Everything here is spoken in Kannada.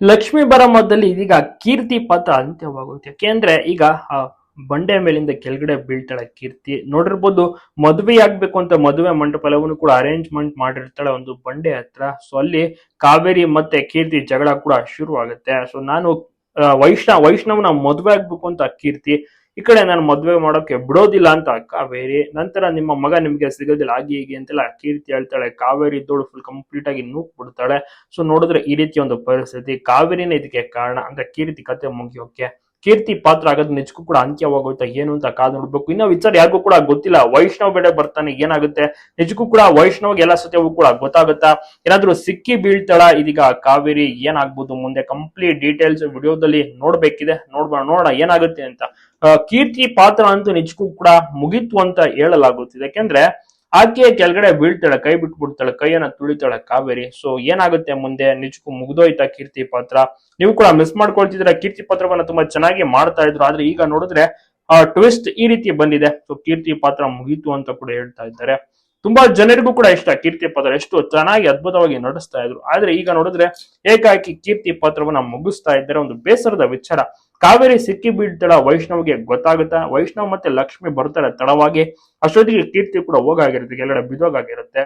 ಲಕ್ಷ್ಮೀ ಬರಮದಲ್ಲಿ ಇದೀಗ ಕೀರ್ತಿ ಪಾತ್ರ ಅಂತ್ಯವಾಗುತ್ತೆ. ಯಾಕೆಂದ್ರೆ ಈಗ ಬಂಡೆ ಮೇಲಿಂದ ಕೆಳಗಡೆ ಬೀಳ್ತಾಳೆ ಕೀರ್ತಿ. ನೋಡಿರ್ಬೋದು, ಮದುವೆ ಆಗ್ಬೇಕು ಅಂತ ಮದುವೆ ಮಂಟಪ ಕೂಡ ಅರೇಂಜ್ಮೆಂಟ್ ಮಾಡಿರ್ತಾಳೆ ಒಂದು ಬಂಡೆ ಹತ್ರ. ಸೊ ಅಲ್ಲಿ ಕಾವೇರಿ ಮತ್ತೆ ಕೀರ್ತಿ ಜಗಳ ಕೂಡ ಶುರು ಆಗುತ್ತೆ ಸೊ ನಾನು ವೈಷ್ಣ, ವೈಷ್ಣವ್ನ ಮದುವೆ ಆಗ್ಬೇಕು ಅಂತ ಕೀರ್ತಿ. ಈ ಕಡೆ ನಾನು ಮದುವೆ ಮಾಡೋಕೆ ಬಿಡೋದಿಲ್ಲ ಅಂತ ಕಾವೇರಿ, ನಂತರ ನಿಮ್ಮ ಮಗ ನಿಮಗೆ ಸಿಗೋದಿಲ್ಲ ಆಗಿ ಹೀಗೆ ಅಂತೆಲ್ಲ ಕೀರ್ತಿ ಹೇಳ್ತಾಳೆ. ಕಾವೇರಿ ಇದ್ದೋಳು ಫುಲ್ ಕಂಪ್ಲೀಟ್ ಆಗಿ ನೂಕ್ ಬಿಡ್ತಾಳೆ ಸೊ ನೋಡಿದ್ರೆ ಈ ರೀತಿ ಒಂದು ಪರಿಸ್ಥಿತಿ. ಕಾವೇರಿನೇ ಇದಕ್ಕೆ ಕಾರಣ. ಅಂದ್ರೆ ಕೀರ್ತಿ ಕತೆ ಮುಗಿಯೋಕೆ. ಕೀರ್ತಿ ಪಾತ್ರ ಆಗೋದು ನಿಜಕ್ಕೂ ಕೂಡ ಅಂತ್ಯವಾಗುತ್ತೆ ಏನು ಅಂತ ಕಾದು ನೋಡ್ಬೇಕು. ಇನ್ನ ವಿಚಾರ ಯಾರಿಗೂ ಕೂಡ ಗೊತ್ತಿಲ್ಲ. ವೈಷ್ಣವ್ ಬೇಡ ಬರ್ತಾನೆ, ಏನಾಗುತ್ತೆ? ನಿಜಕ್ಕೂ ಕೂಡ ವೈಷ್ಣವ್ಗೆ ಎಲ್ಲ ಸತ್ಯವೂ ಕೂಡ ಗೊತ್ತಾಗುತ್ತಾ? ಏನಾದ್ರೂ ಸಿಕ್ಕಿ ಬೀಳ್ತಾಳ? ಇದೀಗ ಕಾವೇರಿ ಏನಾಗ್ಬೋದು ಮುಂದೆ? ಕಂಪ್ಲೀಟ್ ಡೀಟೇಲ್ಸ್ ವಿಡಿಯೋದಲ್ಲಿ ನೋಡ್ಬೇಕಿದೆ. ನೋಡ್ಬ, ನೋಡೋಣ ಏನಾಗುತ್ತೆ ಅಂತ. ಕೀರ್ತಿ ಪಾತ್ರ ಅಂತೂ ನಿಜಕ್ಕೂ ಕೂಡ ಮುಗಿತು ಅಂತ ಹೇಳಲಾಗುತ್ತಿದೆ. ಯಾಕೆಂದ್ರೆ ಆಕೆ ಕೆಳಗಡೆ ಬೀಳ್ತಾಳೆ, ಕೈ ಬಿಟ್ಬಿಡ್ತಾಳೆ, ಕೈಯನ್ನ ತುಳಿತಾಳೆ ಕಾವೇರಿ. ಸೊ ಏನಾಗುತ್ತೆ ಮುಂದೆ? ನಿಜಕ್ಕೂ ಮುಗ್ದೋಯ್ತಾ ಕೀರ್ತಿ ಪಾತ್ರ? ನೀವು ಕೂಡ ಮಿಸ್ ಮಾಡ್ಕೊಳ್ತಿದ್ರೆ ಕೀರ್ತಿ ಪಾತ್ರವನ್ನ ತುಂಬಾ ಚೆನ್ನಾಗಿ ಮಾಡ್ತಾ ಇದ್ರು. ಆದ್ರೆ ಈಗ ನೋಡಿದ್ರೆ, ಆ ಟ್ವಿಸ್ಟ್ ಈ ರೀತಿ ಬಂದಿದೆ. ಸೊ ಕೀರ್ತಿ ಪಾತ್ರ ಮುಗೀತು ಅಂತ ಕೂಡ ಹೇಳ್ತಾ ಇದ್ದಾರೆ. ತುಂಬಾ ಜನರಿಗೂ ಕೂಡ ಇಷ್ಟ ಕೀರ್ತಿ ಪಾತ್ರ. ಎಷ್ಟು ಚೆನ್ನಾಗಿ ಅದ್ಭುತವಾಗಿ ನಡೆಸ್ತಾ ಇದ್ರು. ಆದ್ರೆ ಈಗ ನೋಡಿದ್ರೆ ಏಕಾಕಿ ಕೀರ್ತಿ ಪಾತ್ರವನ್ನ ಮುಗಿಸ್ತಾ ಇದ್ದಾರೆ. ಒಂದು ಬೇಸರದ ವಿಚಾರ. ಕಾವೇರಿ ಸಿಕ್ಕಿ ಬೀಳ್ತಾಳ ವೈಷ್ಣವ್ಗೆ ಗೊತ್ತಾಗುತ್ತಾ. ವೈಷ್ಣವ್ ಮತ್ತೆ ಲಕ್ಷ್ಮಿ ಬರ್ತಾರೆ ತಡವಾಗಿ. ಅಷ್ಟೊತ್ತಿಗೆ ಕೀರ್ತಿ ಕೂಡ ಹೋಗಾಗಿರುತ್ತೆ ಎಲ್ಲೆಡೆ ಬಿದೋಗಾಗಿರುತ್ತೆ